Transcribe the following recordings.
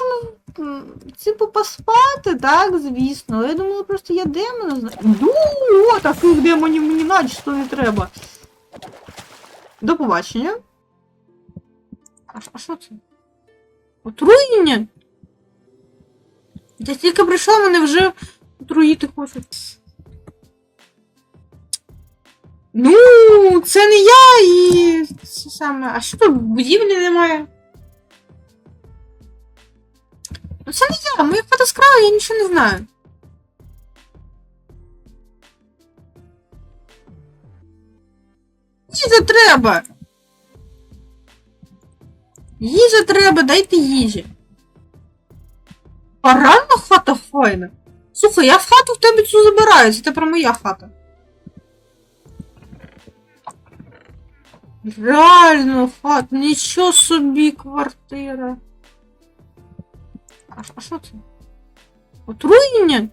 можемо типу поспати, так, звісно. Я думала, просто я демона знаю. Ну, о, таких демонів мені начисто не треба. До побачення. А, що це? Отруєння? Я тільки прийшла, мене вже отруїти хочуть. Ну, це не я і це саме. А що тут будівлі немає? Ну це не я, моя хата скрала, я нічого не знаю. Їжа треба. Їжа треба, дайте їжі. Парадна хата файна. Слухай, я в хату в тебе цю забираю, це тепер моя хата. Реально хата, нічого собі квартира. А, що це? Отруєння?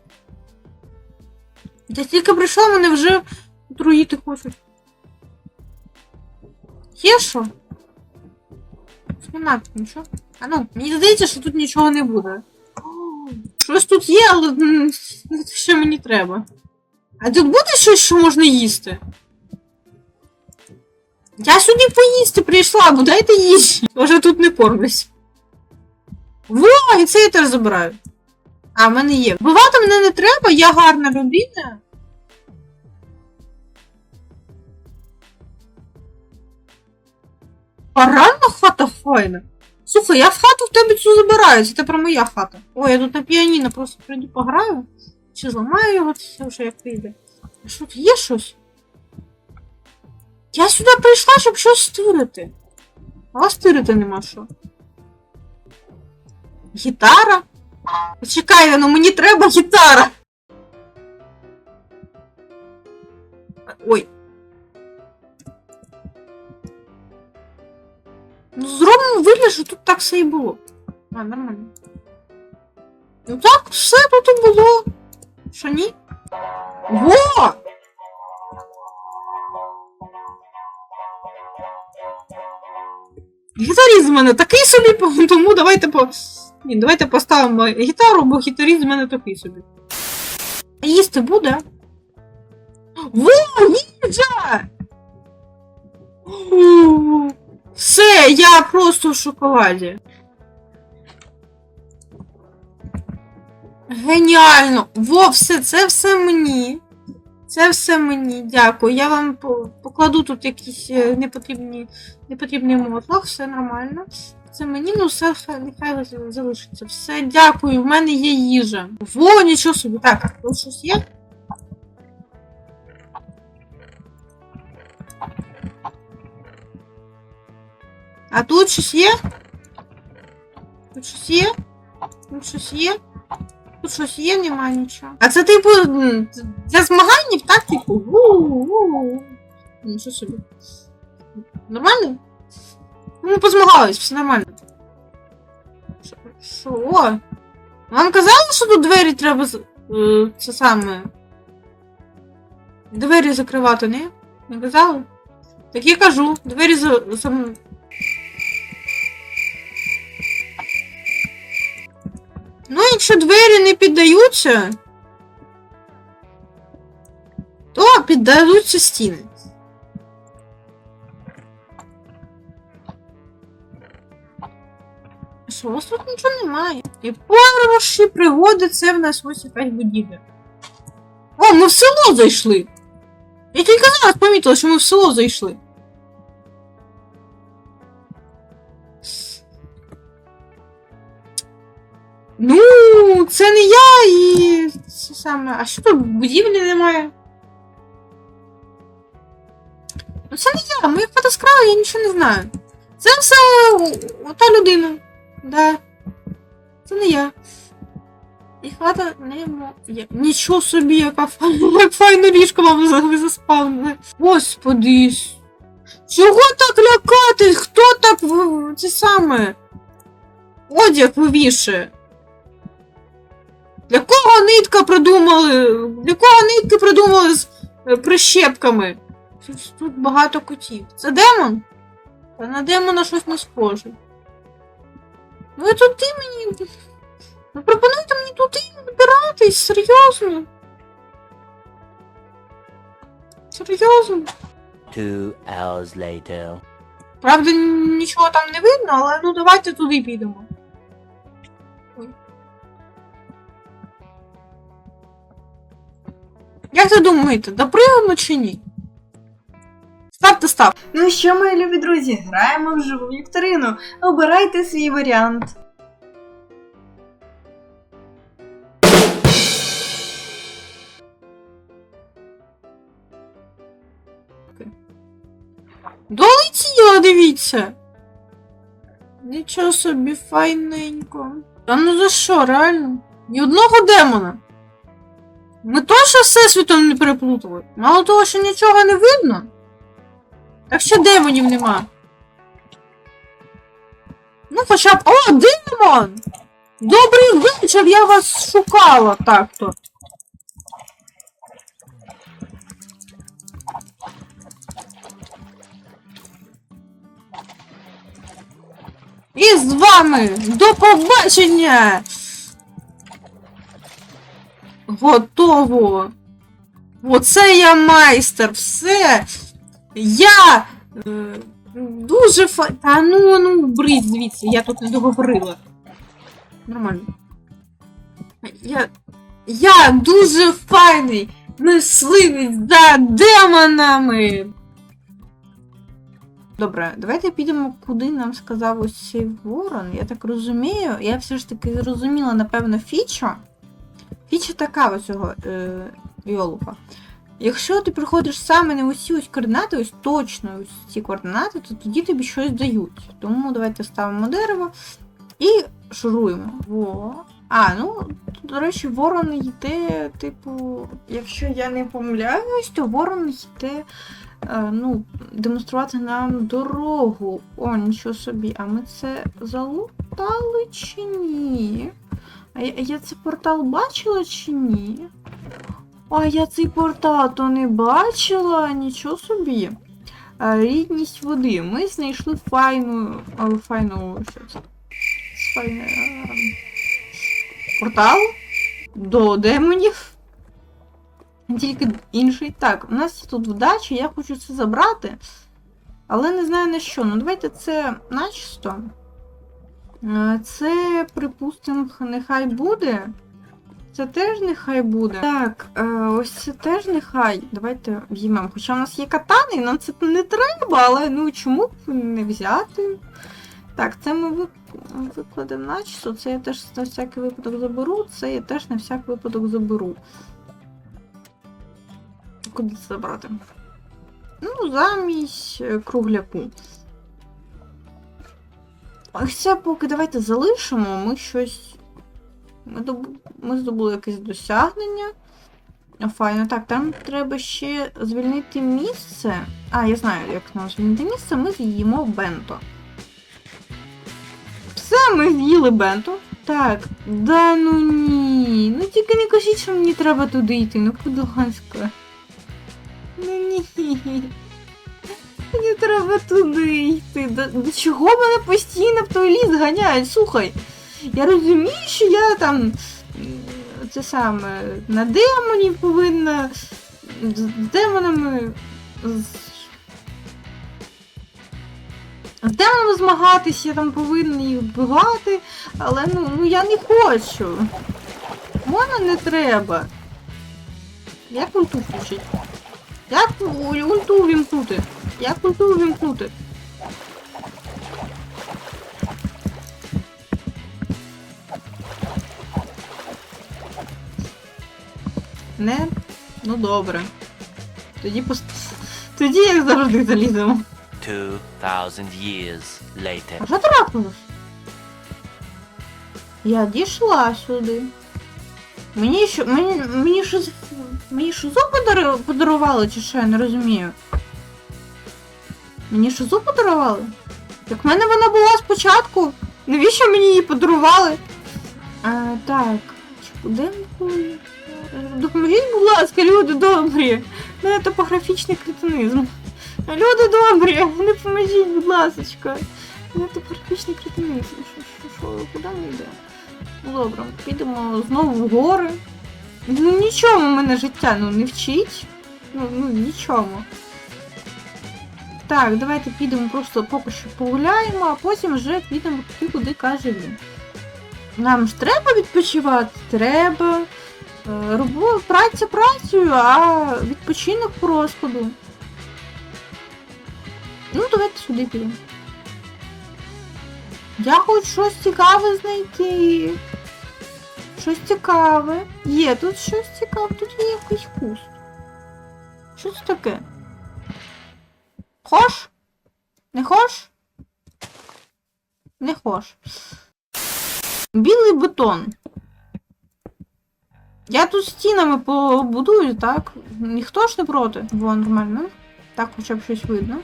Я тільки прийшла, мене вже отруїти хочуть. Є що? Нема тут нічого. А ну, мені здається, що тут нічого не буде. Щось тут є, але не те, що мені треба. А тут буде щось, що можна їсти? Я сюди поїсти прийшла, бо дайте їжі. Може тут не кормлюсь. Во, і це я теж забираю. А, в мене є. Вбивати мене не треба, я гарна людина. Парадна хата файна. Слухай, я в хату в тебе цю забираю, це тепер моя хата. Ой, я тут на піаніно просто прийду пограю. Чи зламаю його, це вже як прийде. А що тут є щось? Я сюди прийшла, щоб щось стирити. А стирити нема що. Гітара? Чекай, ну мені треба гітара. Ой. Ну, зробимо вигляд, що тут так все і було. А, нормально. Ну так, все тут і було. Що ні? Во! Гітаріст з мене такий собі, тому давайте по. Ні, давайте поставимо гітару, бо гітаріст з мене такий собі. А їсти буде? Во, їжа! Все, я просто в шоколаді. Геніально! Во, все, це все мені. Це все мені, дякую. Я вам покладу тут якісь е, непотрібні, непотрібний мотлох, все нормально. Це мені, ну все хай- нехай за- залишиться. Все, дякую, в мене є їжа. Во, нічого собі. Так, тут щось є? А тут щось є? Тут щось є? Тут щось є? Тут щось є, нема нічого. А це типу для змагань, так? Типу. ву-ву. Нічого собі. Нормально? Ну, позмагались, все нормально. Що? Вам казали, що тут двері треба е, це саме. Двері закривати, не? Не казали? Так я кажу, двері за. за... Ну, якщо двері не піддаються, то піддаються стіни. У вас тут нічого немає. І перші пригоди це в нас ось якась будівля. О, ми в село зайшли! Я тільки зараз помітила, що ми в село зайшли. Ну, це не я і це саме. А що тут будівлі немає? Ну це не я, моя хата скрала, я нічого не знаю. Це все ота людина. Да. Це не я. І хата не моя. Нічого собі, яка файна, як файно ліжко вам заспавнили. Господи. Чого так лякати? Хто так це саме? Одяг вивішує? Для кого нитка придумали? Для кого нитки придумали з е, прищепками? Тут багато котів. Це демон? Та на демона щось не схоже. Ви туди мені. Ви пропонуєте мені туди вибиратись, серйозно. Серйозно. Two hours later. Правда, нічого там не видно, але ну давайте туди підемо. Ой. Як ви думаєте, допригано чи ні? Ставте став. Ну що, мої любі друзі, граємо в живу вікторину. Обирайте свій варіант. Долетіло, дивіться. Нічого собі файненько. Та ну за що, реально? Ні одного демона. Ми точно всесвітом не переплутали. Мало того, що нічого не видно. Так ще демонів нема. Ну, хоча б. О, демон! Добрий вечір, я вас шукала так-то. І з вами до побачення! Готово! Оце я майстер, все! Я е, дуже фа. Та ну ну брить звідси, я тут не договорила. Нормально. Я. Я дуже файний мисливець за демонами. Добре, давайте підемо, куди нам сказав ось цей ворон. Я так розумію. Я все ж таки зрозуміла, напевно, фіча. Фіча така ось цього е, йолупа. Якщо ти приходиш саме на усі ось координати, ось точно ось ці координати, то тоді тобі щось дають. Тому давайте ставимо дерево і шуруємо. Во. А, ну, до речі, ворон йде, типу, якщо я не помиляюсь, то ворон йде е, ну, демонструвати нам дорогу. О, нічого собі. А ми це залутали чи ні? А я, я цей портал бачила чи ні? А я цей портал то не бачила, нічого собі. Рідність води. Ми знайшли файну. файну. Що це? Файне. Портал до демонів. Тільки інший. Так, у нас тут вдача, я хочу це забрати. Але не знаю на що. Ну давайте це начисто. Е, Це, припустимо, нехай буде. Це теж нехай буде. Так, е, ось це теж нехай. Давайте візьмемо. Хоча в нас є катани, нам це не треба, але ну чому б не взяти? Так, це ми ви- викладемо начисто. Це я теж на всякий випадок заберу, це я теж на всяк випадок заберу. Куди це забрати? Ну, замість е, кругляку. Ось це поки давайте залишимо, ми щось. Ми, доб... ми здобули якесь досягнення. Файно, так, там треба ще звільнити місце. А, я знаю, як нам звільнити місце, ми з'їмо бенто. Все, ми з'їли бенто. Так, да ну ні. Ну тільки не кажіть, що мені треба туди йти, ну будь ласка. Ну ні. Мені треба туди йти. До, до чого мене постійно в той ліс ганяють? Слухай, я розумію, що я там це саме на демонів повинна з демонами. З, з демонами змагатись, я там повинна їх вбивати, але ну, ну я не хочу. Можна не треба. Як ульту включить? Як ульту вімкнути? Як ульту вімкнути? Не? Ну добре. Тоді пост... Тоді як завжди заліземо. Two thousand years later. А що трапилось? Я дійшла сюди. Мені що. Мені, мені що Мені шизу подару- подарували, чи що, я не розумію. Мені шизу подарували? Так в мене вона була спочатку. Навіщо мені її подарували? А, так. Де ми були? Допоможіть, будь ласка, люди добрі. У мене топографічний кретинизм. Люди добрі, не поможіть, будь ласка. У топографічний кретинизм. Що, Куди ми йдемо? Ну добре, підемо знову в гори. Ну нічому мене життя ну, не вчить. Ну, ну нічому. Так, давайте підемо просто поки що погуляємо, а потім вже підемо туди, куди каже він. Нам ж треба відпочивати? Треба. Е, Робо... Праця працею, а відпочинок по розкладу. Ну, давайте сюди підемо. Я хочу щось цікаве знайти. Щось цікаве. Є тут щось цікаве, тут є якийсь куст. Що це таке? Хош? Не хош? Не хош. Білий бетон. Я тут стінами побудую, так? Ніхто ж не проти. Во, нормально. Так хоча б щось видно.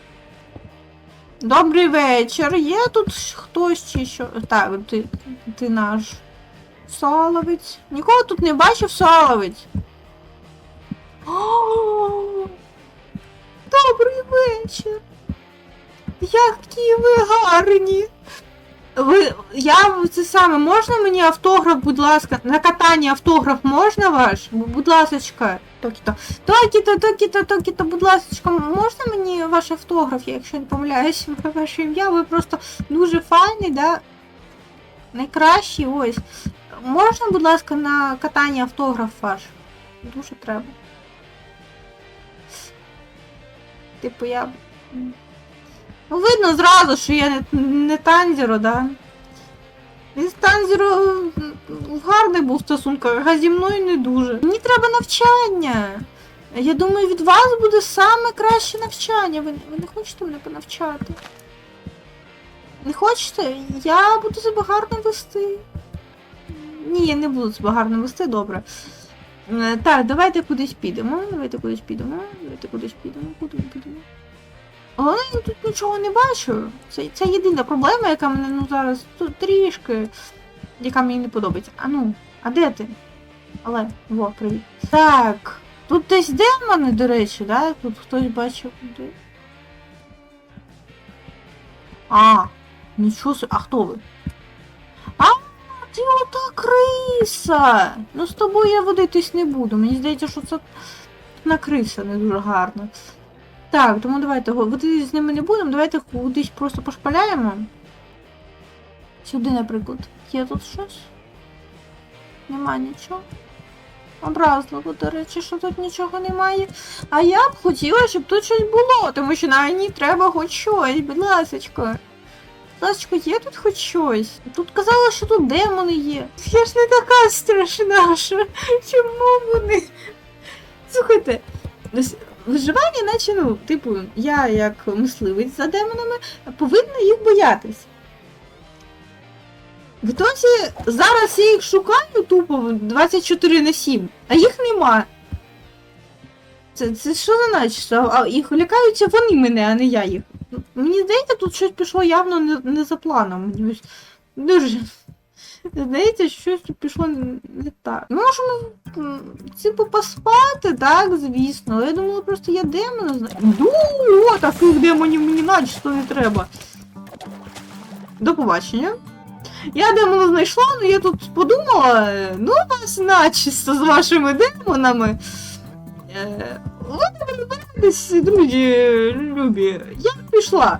Добрий вечір. Є тут хтось чи що. Так, ти, ти наш. Соловець. Нікого тут не бачив соловець. Добрий вечір. Які ви гарні. Ви, я це саме, можна мені автограф, будь ласка, на катання автограф можна ваш? Бу- Будь ласочка. Токіто. Токіто, Токіто, Токіто, будь ласочка, можна мені ваш автограф, я якщо не помиляюсь, ваше ім'я, ви просто дуже файний, да? Найкращий, ось. Можна, будь ласка, на катання автограф ваш? Дуже треба. Типу я. Ну, видно зразу, що я не, не Танзіро, да? Він з Танзіро в гарних був стосунках, а зі мною не дуже. Мені треба навчання. Я думаю, від вас буде саме краще навчання. Ви, ви не хочете мене понавчати? Не хочете? Я буду себе гарно вести. Ні, я не буду себе гарно вести, добре. Е, Так, давайте кудись підемо. Давайте кудись підемо. Давайте кудись підемо. Куди ми підемо? Але я тут нічого не бачу. Це, це єдина проблема, яка мене ну зараз тут трішки, яка мені не подобається. А ну, а де ти? Але, во, привіт. Так. Тут десь демони, до речі, да? Тут хтось бачив. Де... А, нічого собі. А хто ви? А, ти ота криса! Ну з тобою я водитись не буду. Мені здається, що це на криса не дуже гарно. Так, тому давайте го- з ними не будемо, давайте кудись просто пошпаляємо. Сюди, наприклад. Є тут щось? Нема нічого. Образливо, до речі, що тут нічого немає. А я б хотіла, щоб тут щось було, тому що на мені треба хоч щось, будь ласочка. Будь ласочка, є тут хоч щось. Тут казали, що тут демони є. Я ж не така страшна, що чому вони. Слухайте, виживання, наче, ну, типу, я як мисливець за демонами повинна їх боятись. В зараз я їх шукаю тупо 24 на 7, а їх нема. Це, це що за наче? А їх лякаються вони мене, а не я їх. Мені здається, тут щось пішло явно не, не за планом. Дуже. Здається, щось пішло не так. Ми можемо типу поспати, так, звісно. Але я думала, просто я демона знаю. Ну, таких демонів мені начисто не треба. До побачення. Я демона знайшла, але я тут подумала, ну вас начисто з вашими демонами. Е, ви не друзі, любі. Я пішла.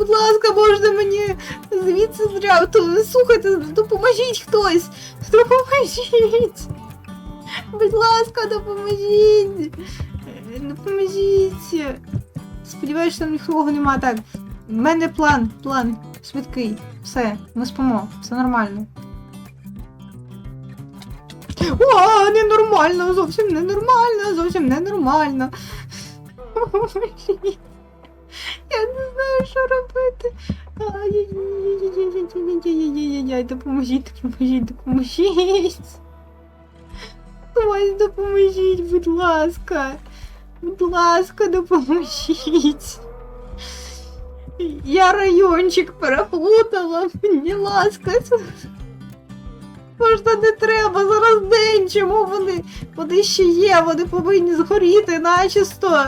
Будь ласка, можна мені звідси зряти. Слухайте, допоможіть хтось. Допоможіть. Будь ласка, допоможіть. Допоможіть. Сподіваюся, що там нікого нема. Так. В мене план, план швидкий. Все, ми спимо, все нормально. О, ненормально, зовсім ненормально, зовсім ненормально. Я не знаю, що робити. Ай-яй-яй-яй-яй-яй-яй-яй-яй, допоможіть, допоможіть, допоможіть. Хтось допоможіть, будь ласка. Будь ласка, допоможіть. Я райончик переплутала, мені ласка. Можна не треба, зараз день, чому вони, вони ще є, вони повинні згоріти начисто.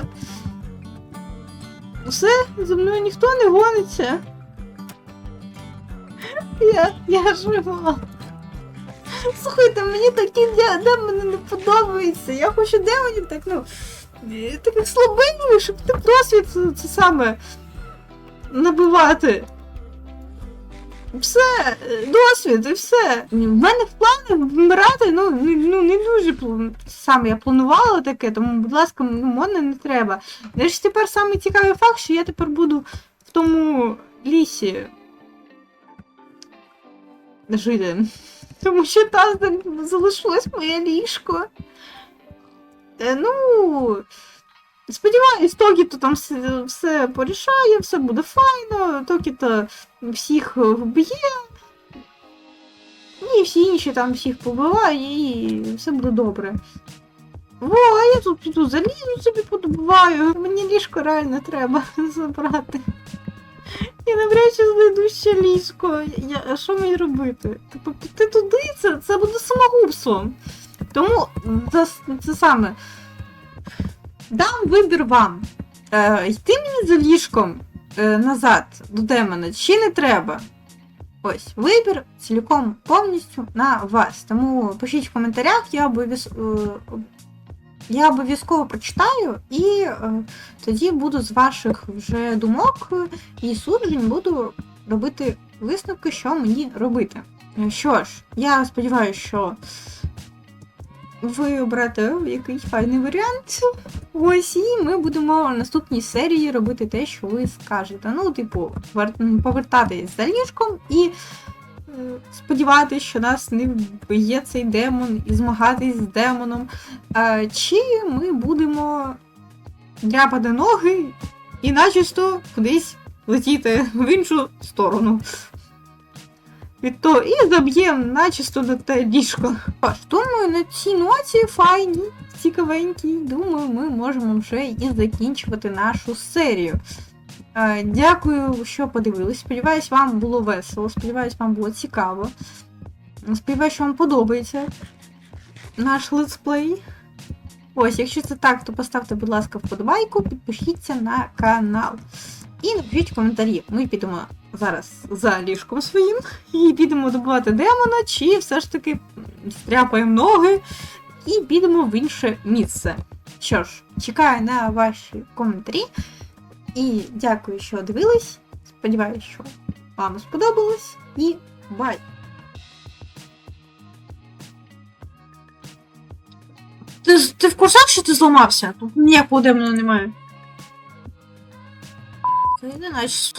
Все, за мною ніхто не гониться. Я, я жива. Слухайте, мені такі де- мені не подобається. Я хочу демонів так, ну, таких слабинів, щоб ти досвід це саме набивати. Все, досвід і все. В мене в планах вмирати, ну, ну не дуже саме я планувала таке, тому, будь ласка, ну, мене не треба. Знаєш, тепер саме цікавий факт, що я тепер буду в тому лісі жити. Тому що там залишилось моє ліжко. Е, ну. Сподіваюсь, Токіто там все, все порішає, все буде файно, Токіто всіх вб'є. І всі інші там всіх побиває, і все буде добре. Во, а я тут піду залізу собі подобуваю. Мені ліжко реально треба забрати. Я навряд чи знайду ще ліжко. Я, а що мені робити? Типу, піти туди, це, це буде самогубством. Тому це, це саме. Дам вибір вам. Е, йти мені за ліжком е, назад до демона, чи не треба? Ось, вибір цілком повністю на вас. Тому пишіть в коментарях, я обов'яз... е, я обов'язково прочитаю і е, тоді буду з ваших вже думок е, і суджень буду робити висновки, що мені робити. Е, Що ж, я сподіваюся, що ви оберете якийсь файний варіант. Ось і ми будемо в наступній серії робити те, що ви скажете. Ну, типу, повертатись за ліжком і е, сподіватися, що нас не вб'є цей демон і змагатись з демоном. Чи ми будемо дряпати ноги і начисто кудись летіти в іншу сторону. Від того і заб'ємо начисто на те ліжко. Тож, думаю, на цій ноті файні, цікавенькій, думаю, ми можемо вже і закінчувати нашу серію. Е, Дякую, що подивились. Сподіваюсь, вам було весело. Сподіваюсь, вам було цікаво. Сподіваюсь, що вам подобається наш летсплей. Ось, якщо це так, то поставте, будь ласка, вподобайку, підпишіться на канал. І напишіть коментарі. Ми підемо зараз за ліжком своїм і підемо добувати демона, чи все ж таки стряпаємо ноги і підемо в інше місце. Що ж, чекаю на ваші коментарі. І дякую, що дивились. Сподіваюсь, що вам сподобалось. І бай! Ти, ти в курсах, що ти зламався? Тут ніякого демона немає. Це не наче.